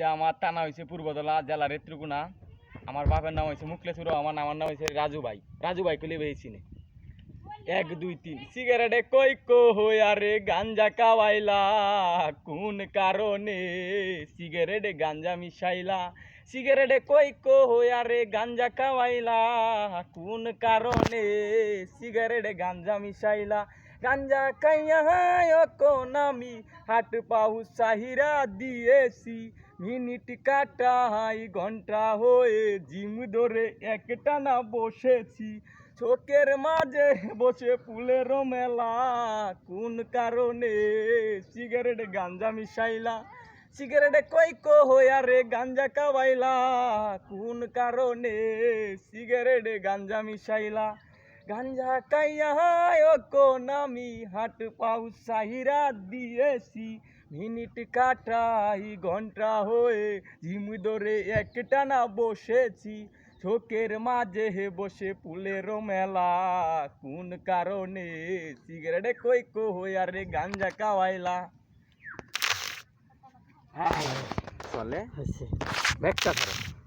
যে আমার টানা হয়েছে পূর্বতলা জেলা রেত্রুকুনা আমার বাপের নাম হয়েছে মুকলেশ্বর আমার আমার নাম হয়েছে রাজু ভাই। রাজু ভাই কলে বেশি নে এক, দুই, তিন। সিগারেটে কই কো আরে গাঞ্জা কাওয়াইলা, কোন কারণে সিগারেটে গাঞ্জা মিশাইলা? সিগারেটে কই কো আরে গাঞ্জা কাওয়াইলা, কোন কারণে সিগারেটে গাঞ্জা মিশাইলা? গাঞ্জা খাইয়া কোন আমি হাট পাহু সাহিরা দিয়েছি। মিনিট কাটাই, ঘণ্টা হয়ে জিম ধরে একটা না বসেছি। চোখের মাঝে বসে ফুলের মেলা, কোন কারণে? সিগারেট, গাঞ্জা মিশাইলা। সিগারেটে কই কো হইয়া রে, গাঞ্জা কাবাইলা কোন কারণে? সিগারেট, গাঞ্জা মিশাইলা। গাঞ্জা কাইয়া ও কোন আমি হাট পাউ সাহিরা দিয়েছি। মিনিট কাটাই ঘণ্টা হয়ে ঝিম ধরে একটা না বসেছি। চোখের মাঝে বসে ফুলের মেলা কোন কারণে সিগারেটে কই কো রে গাঞ্জা কাওয়াইলা চলে। হয়েছে। ব্যাগটা ধরো।